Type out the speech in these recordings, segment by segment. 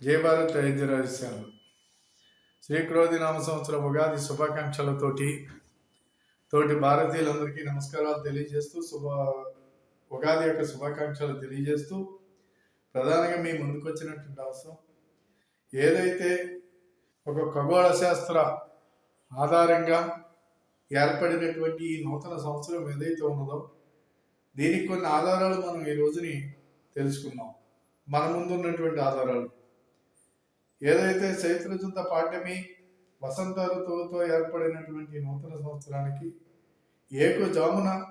జయభారత్ భారత్ ఐదు రహస్యాలు శ్రీక్రోధి నామ సంవత్సరం ఉగాది శుభాకాంక్షలతోటి తోటి భారతీయులందరికీ నమస్కారాలు తెలియజేస్తూ శుభ ఉగాది యొక్క శుభాకాంక్షలు తెలియజేస్తూ ప్రధానంగా మీ ముందుకు వచ్చినటువంటి అవసరం ఏదైతే ఒక ఖగోళ శాస్త్ర ఆధారంగా ఏర్పడినటువంటి ఈ నూతన సంవత్సరం ఏదైతే ఉన్నదో దీనికి కొన్ని ఆధారాలు మనం ఈ రోజుని తెలుసుకుందాం. మన ముందు ఉన్నటువంటి ఆధారాలు. ఏదైతే చైత్రజుత పాఠ్యమి వసంత ఋతువుతో ఏర్పడినటువంటి నూతన సంవత్సరానికి ఏకు జామున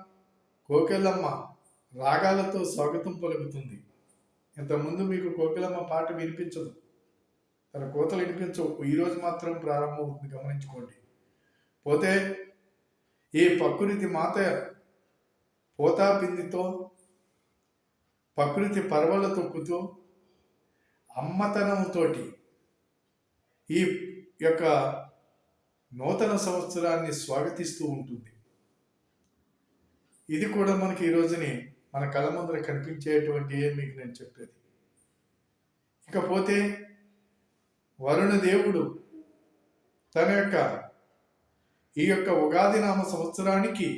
కోకిలమ్మ రాగాలతో స్వాగతం పలుకుతుంది. ఇంతకుముందు మీకు కోకిలమ్మ పాట వినిపించదు. తన కోతలు వినిపించవు. ఈరోజు మాత్రం ప్రారంభమవుతుంది. గమనించుకోండి. పోతే ఈ ప్రకృతి మాత పోతా పిందితో ప్రకృతి పర్వలు తొక్కుతూ అమ్మతనముతోటి ఈ యొక్క నూతన సంవత్సరాన్ని స్వాగతిస్తూ ఉంటుంది. ఇది కూడా మనకి ఈ రోజుని మన కళ ముందర కనిపించేటువంటి మీకు నేను చెప్పేది? ఇకపోతే వరుణ దేవుడు తన యొక్క ఈ యొక్క ఉగాది నామ సంవత్సరానికి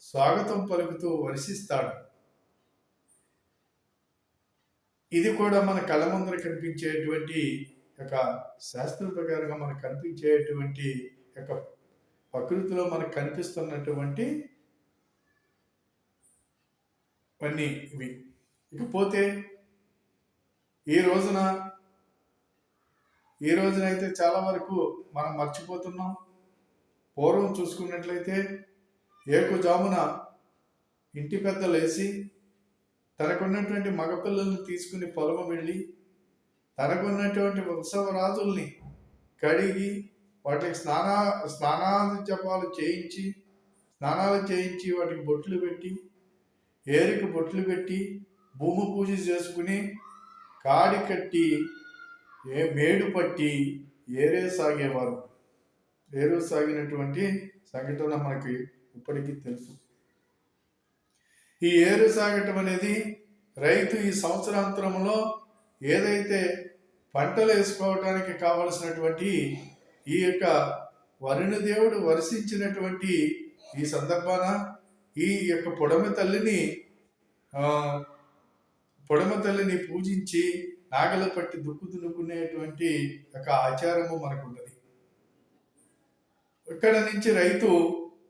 స్వాగతం పలుకుతూ వర్షిస్తాడు ఇది కూడా మన కళ ముందర కనిపించేటువంటి యొక్క శాస్త్ర ప్రకారంగా మనకు కనిపించేటువంటి యొక్క ప్రకృతిలో మనకు కనిపిస్తున్నటువంటి అన్నీ ఇవి. ఇకపోతే ఈ రోజున ఈ రోజునైతే చాలా వరకు మనం మర్చిపోతున్నాం. పూర్వం చూసుకున్నట్లయితే ఏకుజామున ఇంటి పెద్ద లేచి తనకున్నటువంటి మగపిల్లల్ని తీసుకుని పొలము వెళ్ళి తనకున్నటువంటి ఉత్సవరాజుల్ని కడిగి వాటికి స్నాన స్నానాది జపాలు చేయించి స్నానాలు చేయించి వాటికి బొట్లు పెట్టి ఏరికి బొట్లు పెట్టి భూమి పూజ చేసుకుని కాడి కట్టి ఏ మేడు పట్టి ఏరే సాగేవారు. ఏరు సాగినటువంటి సంఘటన మనకి ఇప్పటికీ తెలుసు. ఈ ఏరు సాగటం అనేది రైతు ఈ సంవత్సరాంతరంలో ఏదైతే పంటలు వేసుకోవడానికి కావలసినటువంటి ఈ యొక్క వరుణ దేవుడు వరిసించినటువంటి ఈ సందర్భాన ఈ యొక్క పొడమ తల్లిని పొడమ తల్లిని పూజించి నాగల పట్టి దుక్కు దున్నుకునేటువంటి ఒక ఆచారము మనకు ఉన్నది ఇక్కడ నుంచి రైతు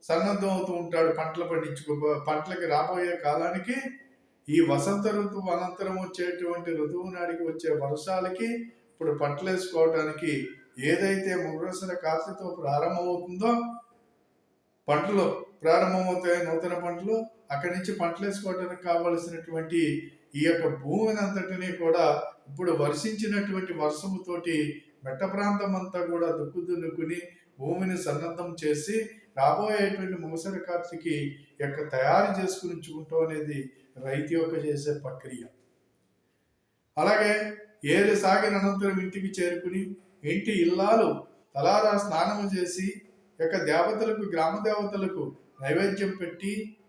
సన్నద్ధం అవుతూ ఉంటాడు పంటలు పండించుకో పంటలకి రాబోయే కాలానికి ఈ వసంత ఋతువు అనంతరం వచ్చేటువంటి ఋతువు నాడికి వచ్చే వర్షాలకి ఇప్పుడు పంటలేసుకోవటానికి ఏదైతే ముగ్గురసర కాశీతో ప్రారంభమవుతుందో పంటలు ప్రారంభమవుతాయి నూతన పంటలు అక్కడి నుంచి పంటలు వేసుకోవడానికి కావలసినటువంటి ఈ యొక్క భూమిని అంతటినీ కూడా ఇప్పుడు వర్షించినటువంటి వర్షముతోటి మెట్ట ప్రాంతం అంతా కూడా దుక్కు దున్నుకుని భూమిని సన్నద్ధం చేసి రాబోయేటువంటి ముసలి కార్తికి యొక్క తయారు చేసుకుని ఉంచుకుంటాం అనేది రైతు యొక్క చేసే ప్రక్రియ. అలాగే ఏరు సాగిన అనంతరం ఇంటికి చేరుకుని ఇంటి ఇల్లాలు తలారా స్నానము చేసి యొక్క దేవతలకు గ్రామ దేవతలకు నైవేద్యం పెట్టి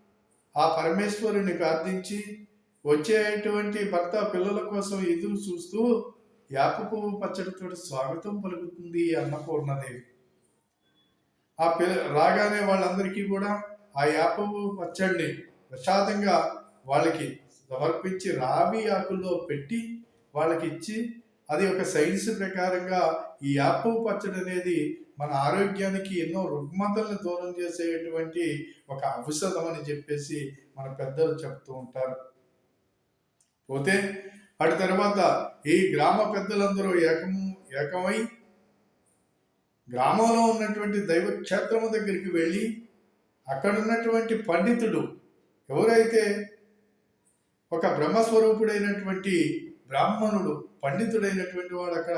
ఆ పరమేశ్వరుని ప్రార్థించి వచ్చేటువంటి భర్త పిల్లల కోసం ఎదురు చూస్తూ యాప పువ్వు పచ్చడితో స్వాగతం పలుకుతుంది అన్నపూర్ణదేవి. ఆ పిల్ల రాగానే వాళ్ళందరికీ కూడా ఆ యాప పువ్వు పచ్చడిని ప్రసాదంగా వాళ్ళకి సమర్పించి రావి ఆకుల్లో పెట్టి వాళ్ళకి ఇచ్చి అది ఒక సైన్స్ ప్రకారంగా ఈ యాప పచ్చడి అనేది మన ఆరోగ్యానికి ఎన్నో రుగ్మతలను దూరం చేసేటువంటి ఒక ఔషధం అని చెప్పేసి మన పెద్దలు చెప్తూ ఉంటారు. పోతే అటు తర్వాత ఈ గ్రామ పెద్దలందరూ ఏకము ఏకమై గ్రామంలో ఉన్నటువంటి దైవక్షేత్రము దగ్గరికి వెళ్ళి అక్కడ ఉన్నటువంటి పండితుడు ఎవరైతే ఒక బ్రహ్మస్వరూపుడైనటువంటి బ్రాహ్మణుడు పండితుడైనటువంటి వాడు అక్కడ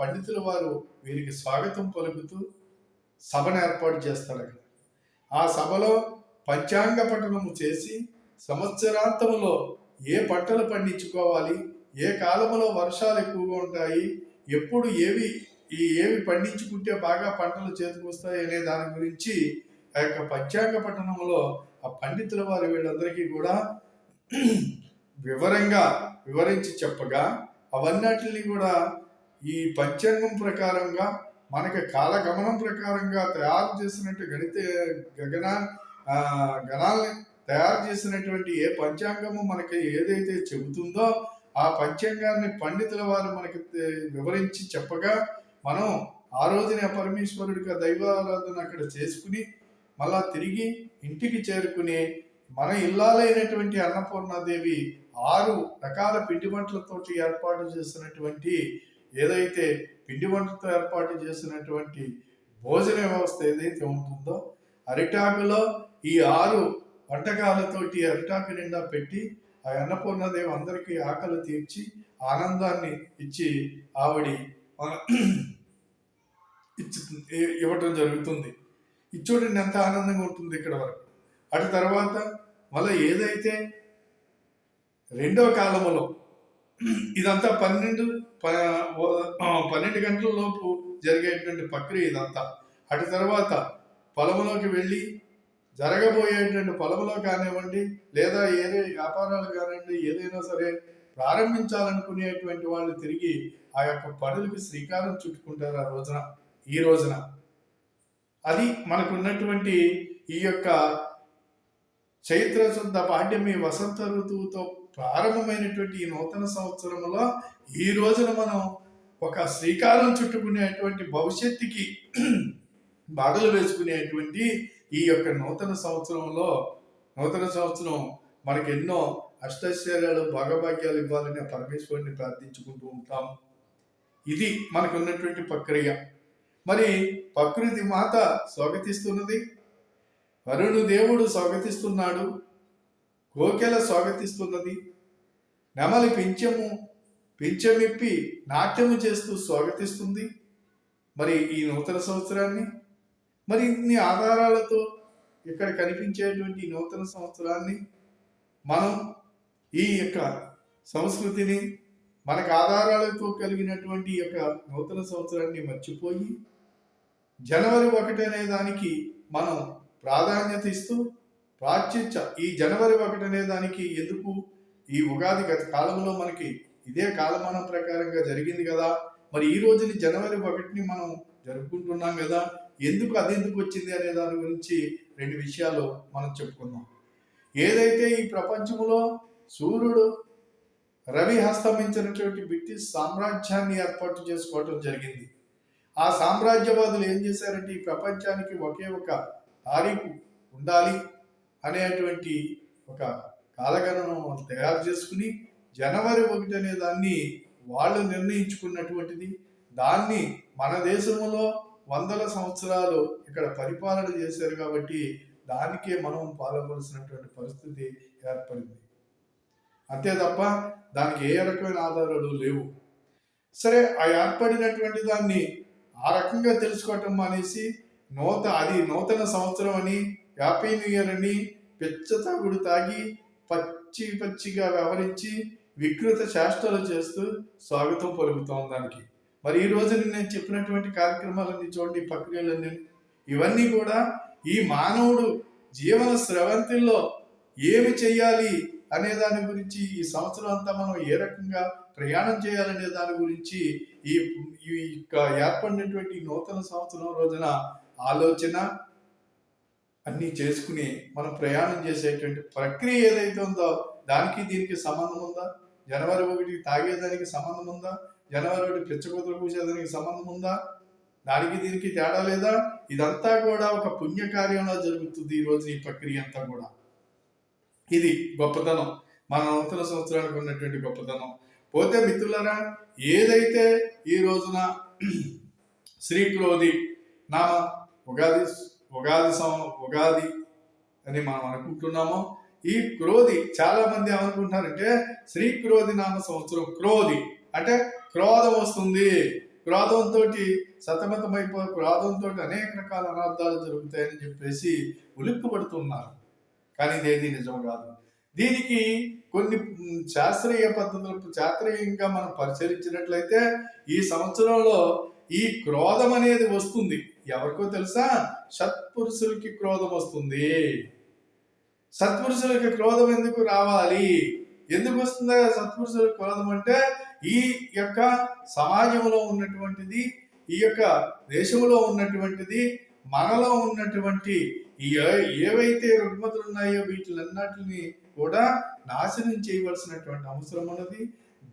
పండితుల వారు వీరికి స్వాగతం పలుకుతూ సభను ఏర్పాటు చేస్తారు అక్కడ. ఆ సభలో పంచాంగ పఠనము చేసి సంవత్సరాంతములో ఏ పంటలు పండించుకోవాలి ఏ కాలంలో వర్షాలు ఎక్కువగా ఉంటాయి ఎప్పుడు ఏవి ఈ ఏవి పండించుకుంటే బాగా పంటలు చేతికి వస్తాయి అనే దాని గురించి ఆ యొక్క పంచాంగ పట్టణంలో ఆ పండితుల వారు వీళ్ళందరికీ కూడా వివరంగా వివరించి చెప్పగా అవన్నిటిని కూడా ఈ పంచాంగం ప్రకారంగా మనకి కాలగమనం ప్రకారంగా తయారు చేసినట్టు గణిత గగన గణాలని తయారు చేసినటువంటి ఏ పంచాంగము మనకి ఏదైతే చెబుతుందో ఆ పంచాంగాన్ని పండితుల వారు మనకి వివరించి చెప్పగా మనం ఆ రోజున పరమేశ్వరుడికి దైవారాధన అక్కడ చేసుకుని మళ్ళా తిరిగి ఇంటికి చేరుకుని మన ఇల్లాలైనటువంటి అన్నపూర్ణాదేవి ఆరు రకాల పిండి వంటలతోటి ఏర్పాటు చేసినటువంటి ఏదైతే పిండి వంటలతో ఏర్పాటు చేసినటువంటి భోజన వ్యవస్థ ఏదైతే ఉంటుందో అరిటాకులో ఈ ఆరు వంటకాలతోటి అరిటాకు నిండా పెట్టి ఆ అన్నపూర్ణదేవి అందరికీ ఆకలి తీర్చి ఆనందాన్ని ఇచ్చి ఆవిడి ఇచ్చి ఇవ్వటం జరుగుతుంది. ఇది ఎంత ఆనందంగా ఉంటుంది ఇక్కడ వరకు. అటు తర్వాత మళ్ళీ ఏదైతే రెండో కాలములో. ఇదంతా పన్నెండు ప- పన్నెండు గంటల లోపు జరిగేటువంటి ప్రక్రియ ఇదంతా. అటు తర్వాత పొలంలోకి వెళ్ళి జరగబోయేటువంటి పొలంలో కానివ్వండి లేదా ఏదే వ్యాపారాలు కానివ్వండి ఏదైనా సరే ప్రారంభించాలనుకునేటువంటి వాళ్ళు తిరిగి ఆ యొక్క పనులకు శ్రీకారం చుట్టుకుంటారు ఆ రోజున ఈ రోజున. అది మనకున్నటువంటి ఈ యొక్క చైత్ర శుద్ధ పాడ్యమి వసంత ఋతువుతో ప్రారంభమైనటువంటి ఈ నూతన సంవత్సరంలో ఈ రోజున మనం ఒక శ్రీకారం చుట్టుకునేటువంటి భవిష్యత్తుకి బాధలు వేసుకునేటువంటి ఈ యొక్క నూతన సంవత్సరంలో నూతన సంవత్సరం మనకి ఎన్నో అష్టైశ్వర్యాలు భాగభాగ్యాలు ఇవ్వాలని పరమేశ్వరుని ప్రార్థించుకుంటూ ఉంటాం. ఇది మనకు ఉన్నటువంటి ప్రక్రియ. మరి ప్రకృతి మాత స్వాగతిస్తున్నది. వరుణు దేవుడు స్వాగతిస్తున్నాడు. కోకెల స్వాగతిస్తున్నది. నెమలి పింఛము పింఛమిప్పి నాట్యము చేస్తూ స్వాగతిస్తుంది. మరి ఈ నూతన సంవత్సరాన్ని మరి ఇన్ని ఆధారాలతో ఇక్కడ కనిపించేటువంటి ఈ నూతన సంవత్సరాన్ని మనం ఈ యొక్క సంస్కృతిని మనకు ఆధారాలతో కలిగినటువంటి ఈ యొక్క నూతన సంవత్సరాన్ని మర్చిపోయి జనవరి ఒకటి అనే దానికి మనం ప్రాధాన్యత ఇస్తూ ప్రాచ్యత ఈ జనవరి ఒకటి అనే దానికి ఎందుకు? ఈ ఉగాది గత కాలంలో మనకి ఇదే కాలమానం ప్రకారంగా జరిగింది కదా. మరి ఈ రోజుని జనవరి ఒకటిని మనం జరుపుకుంటున్నాం కదా. ఎందుకు అది ఎందుకు వచ్చింది అనే దాని గురించి రెండు విషయాలు మనం చెప్పుకుందాం. ఏదైతే ఈ ప్రపంచంలో సూర్యుడు రవి హస్తమించినటువంటి బ్రిటిష్ సామ్రాజ్యాన్ని ఏర్పాటు చేసుకోవటం జరిగింది. ఆ సామ్రాజ్యవాదులు ఏం చేశారంటే ఈ ప్రపంచానికి ఒకే ఒక తారీఖు ఉండాలి. అనేటువంటి ఒక కాలగణనం వాళ్ళు తయారు చేసుకుని జనవరి ఒకటి అనే దాన్ని వాళ్ళు నిర్ణయించుకున్నటువంటిది. దాన్ని మన దేశంలో వందల సంవత్సరాలు ఇక్కడ పరిపాలన చేశారు కాబట్టి దానికే మనం పాల్గొలసినటువంటి పరిస్థితి ఏర్పడింది. అంతే తప్ప దానికి ఏ రకమైన ఆధారాలు లేవు. సరే ఆ ఏర్పడినటువంటి దాన్ని ఆ రకంగా తెలుసుకోవటం మానేసి నూత అది నూతన సంవత్సరం అని హ్యాపీ న్యూ ఇయర్ అని పిచ్చ తాగి పచ్చి పచ్చిగా వ్యవహరించి వికృత చేష్టలు చేస్తూ స్వాగతం పలుకుతాం దానికి. మరి ఈ రోజు నేను చెప్పినటువంటి కార్యక్రమాలన్నీ చూడండి ప్రక్రియలన్నీ. ఇవన్నీ కూడా ఈ మానవుడు జీవన స్రవంతిలో ఏమి చేయాలి అనే దాని గురించి ఈ సంవత్సరం అంతా మనం ఏ రకంగా ప్రయాణం చేయాలనే దాని గురించి ఈ ఈ యొక్క ఏర్పడినటువంటి నూతన సంవత్సరం రోజున ఆలోచన అన్నీ చేసుకుని మనం ప్రయాణం చేసేటువంటి ప్రక్రియ ఏదైతే ఉందో దానికి దీనికి సంబంధం ఉందా? జనవరి ఒకటికి తాగేదానికి సంబంధం ఉందా? జనవరి ఒకటి పిచ్చకూతురు పూసేదానికి సంబంధం ఉందా? దానికి దీనికి తేడా లేదా? ఇదంతా కూడా ఒక పుణ్యకార్యంలో జరుగుతుంది ఈరోజు ఈ ప్రక్రియ అంతా కూడా. ఇది గొప్పతనం. మన నూతన సంవత్సరానికి ఉన్నటువంటి గొప్పతనం. పోతే మిత్రులరా ఏదైతే ఈ రోజున శ్రీ క్రోధి నామ ఉగాది ఉగాది సం ఉగాది అని మనం అనుకుంటున్నామో ఈ క్రోధి చాలా మంది ఏమనుకుంటున్నారంటే శ్రీ క్రోధి నామ సంవత్సరం క్రోధి. అంటే క్రోధం వస్తుంది. క్రోధంతో సతమతమైపో క్రోధంతో అనేక రకాల అనర్థాలు జరుగుతాయని చెప్పేసి ఉలిక్కుపడుతున్నారు. కానీ ఇదేది నిజం కాదు. దీనికి కొన్ని శాస్త్రీయ పద్ధతులు శాస్త్రీయంగా మనం పరిశీలించినట్లయితే ఈ సంవత్సరంలో ఈ క్రోధం అనేది వస్తుంది. ఎవరికో తెలుసా? సత్పురుషులకి క్రోధం వస్తుంది. సత్పురుషులకి క్రోధం ఎందుకు రావాలి? ఎందుకు వస్తుంది సత్పురుషులకు క్రోధం అంటే? ఈ యొక్క సమాజంలో ఉన్నటువంటిది ఈ యొక్క దేశంలో ఉన్నటువంటిది మనలో ఉన్నటువంటి ఈ ఏవైతే రుగ్మతలు ఉన్నాయో వీటిలన్నిటిని కూడా నాశనం చేయవలసినటువంటి అవసరం ఉన్నది.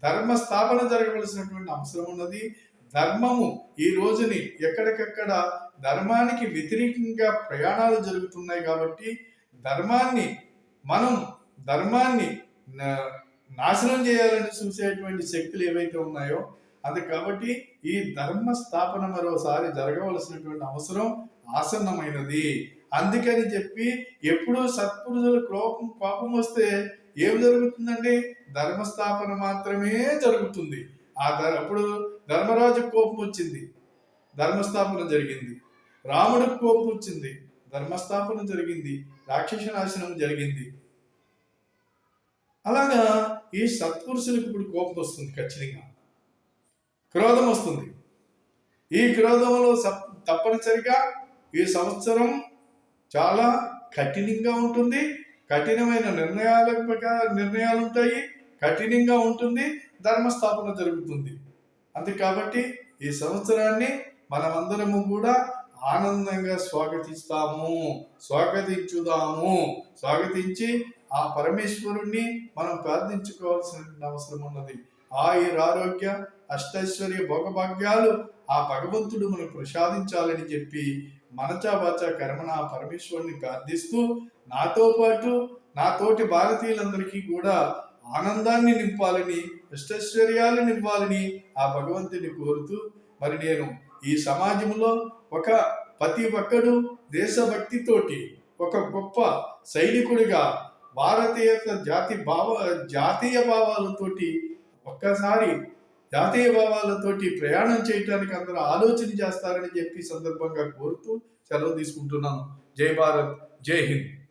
ధర్మ స్థాపన జరగవలసినటువంటి అవసరం ఉన్నది. ధర్మము ఈ రోజుని ఎక్కడికక్కడ ధర్మానికి వ్యతిరేకంగా ప్రయాణాలు జరుగుతున్నాయి కాబట్టి ధర్మాన్ని మనం ధర్మాన్ని నా- నాశనం చేయాలని చూసేటువంటి శక్తులు ఏవైతే ఉన్నాయో అది కాబట్టి ఈ ధర్మ స్థాపన మరోసారి జరగవలసినటువంటి అవసరం ఆసన్నమైనది. అందుకని చెప్పి ఎప్పుడు సత్పురుషుల కోపం కోపం వస్తే ఏం జరుగుతుందండి? ధర్మస్థాపన మాత్రమే జరుగుతుంది. ఆ ధర్ అప్పుడు ధర్మరాజు కోపం వచ్చింది. ధర్మస్థాపన జరిగింది. రాముడికి కోపం వచ్చింది. ధర్మస్థాపన జరిగింది. రాక్షస నాశనం జరిగింది. అలాగా ఈ సత్పురుషులకు ఇప్పుడు కోపం వస్తుంది ఖచ్చితంగా. క్రోధం వస్తుంది. ఈ క్రోధంలో తప్పనిసరిగా ఈ సంవత్సరం చాలా కఠినంగా ఉంటుంది. కఠినమైన నిర్ణయాల ప్రకార నిర్ణయాలు ఉంటాయి. కఠినంగా ఉంటుంది. ధర్మస్థాపన జరుగుతుంది. అంతే కాబట్టి ఈ సంవత్సరాన్ని మనమందరము కూడా ఆనందంగా స్వాగతిస్తాము. స్వాగతించుదాము. స్వాగతించి ఆ పరమేశ్వరుణ్ణి మనం ప్రార్థించుకోవాల్సిన అవసరం ఉన్నది. ఆయుర ఆరోగ్య అష్టైశ్వర్య భోగభాగ్యాలు ఆ భగవంతుడు మనకు ప్రసాదించాలని చెప్పి మనచా వాచా కర్మణ పరమేశ్వరుని ప్రార్థిస్తూ నాతో పాటు నా తోటి భారతీయులందరికీ కూడా ఆనందాన్ని నింపాలని అష్టైశ్వర్యాలు నింపాలని ఆ భగవంతుని కోరుతూ మరి నేను ఈ సమాజంలో ఒక ప్రతి ఒక్కడు దేశభక్తితోటి ఒక గొప్ప సైనికుడిగా భారతీయ జాతి భావ జాతీయ భావాలతోటి ఒక్కసారి జాతీయ భావాలతోటి ప్రయాణం చేయటానికి అందరూ ఆలోచన చేస్తారని చెప్పి సందర్భంగా కోరుతూ సెలవు తీసుకుంటున్నాను. జై భారత్ జై హింద్.